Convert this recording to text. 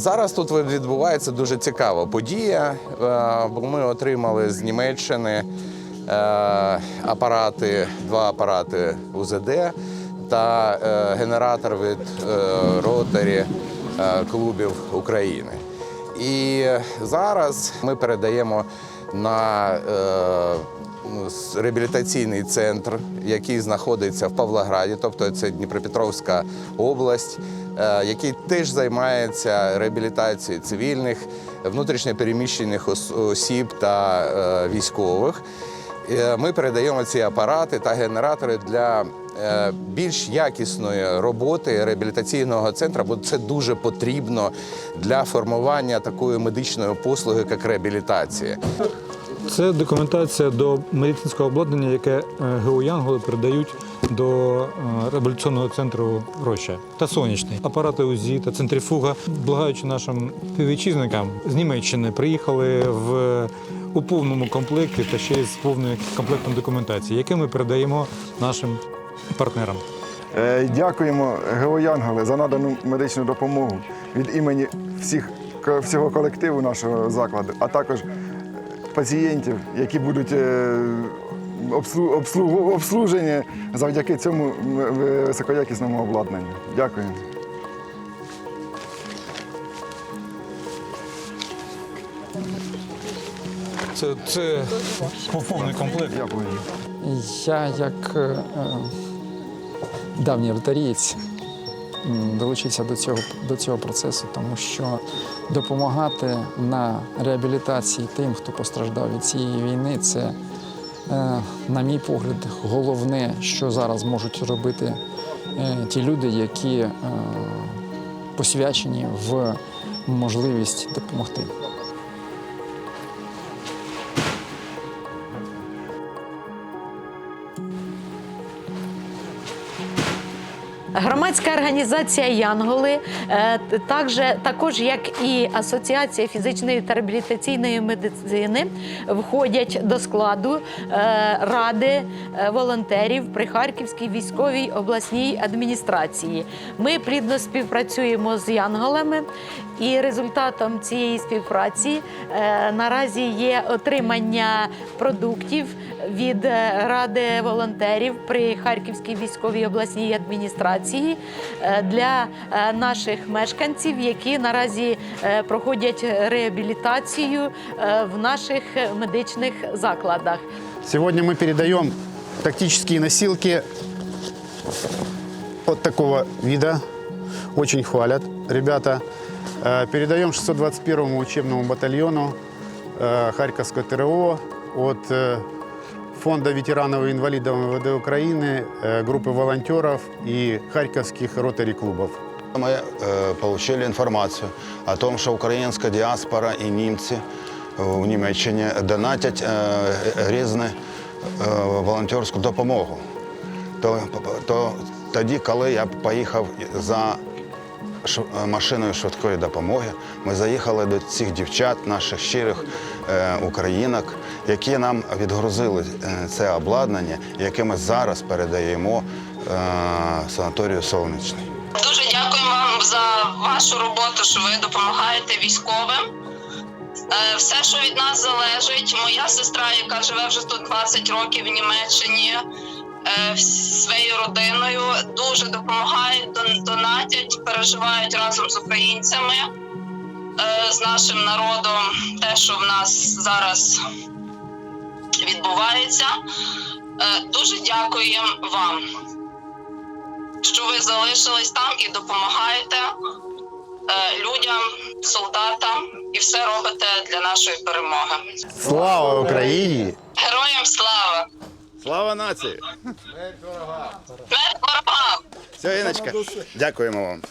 Зараз тут відбувається дуже цікава подія, е, бо ми отримали з Німеччини е, апарати, два апарати УЗД та е, генератор від ротарі клубів України. І зараз ми передаємо на е, реабілітаційний центр, який знаходиться в Павлограді, тобто це Дніпропетровська область, е, який теж займається реабілітацією цивільних, внутрішньопереміщених осіб та е, військових. Е, Ми передаємо ці апарати та генератори для е, більш якісної роботи реабілітаційного центру, бо це дуже потрібно для формування такої медичної послуги, як реабілітація. Це документація до медицинського обладнання, яке е, ГУ Янголи передають до е, реабілітаційного центру Роща та сонячний. Апарати УЗІ та центрифуга, благаючи нашим співвітчизникам з Німеччини, приїхали в у повному комплекті та ще й з повним комплектом документації, яке ми передаємо нашим партнерам. Е, Дякуємо ГО Янголи за надану медичну допомогу від імені всіх, всього колективу нашого закладу, а також пацієнтів, які будуть е, обслу- обслужені завдяки цьому високоякісному обладнанню. Дякую. Це, це повний комплект. Дякую. Я, як е, е, давній ротарієць, м, долучився до цього, до цього процесу, тому що допомагати на реабілітації тим, хто постраждав від цієї війни, це, е, на мій погляд, головне, що зараз можуть робити е, ті люди, які е, посвячені в можливість допомогти. Громадська організація Янголи, е, також, також як і Асоціація фізичної та реабілітаційної медицини, входять до складу е, ради е, волонтерів при Харківській військовій обласній адміністрації. Ми плідно співпрацюємо з Янголами, і результатом цієї співпраці наразі є отримання продуктів від е, ради волонтерів при Харківській військовій обласній адміністрації е, для е, наших мешканців, які наразі е, проходять реабілітацію е, в наших медичних закладах. Сегодня мы передаем тактические носилки вот такого вида. Очень хвалят ребята. Э, Передаем 621-му учебному батальону э, Харьковского ТРО от э, Фонда ветеранов и инвалидов МВД Украины, э, группы волонтеров и харьковских ротари-клубов. Мы э, получили информацию о том, что украинская диаспора и немцы в Німеччині донатять е, різну е, волонтерську допомогу. То, то тоді, коли я поїхав за ш- е, машиною швидкої допомоги, ми заїхали до цих дівчат, наших щирих е, українок, які нам відгрузили е, це обладнання, яке ми зараз передаємо е, санаторію Сонячний. Дуже дякуємо вам за вашу роботу, що ви допомагаєте військовим. Е, Все, що від нас залежить, моя сестра, яка живе вже тут 20 років в Німеччині, е, своєю родиною, дуже допомагають, донатять, переживають разом з українцями, е, з нашим народом, те, що в нас зараз відбувається. Е, Дуже дякуємо вам що ви залишились там і допомагаєте е, людям, солдатам, і все робите для нашої перемоги. Слава Україні! Героям слава! Слава нації! Все, Іночка, дякуємо вам.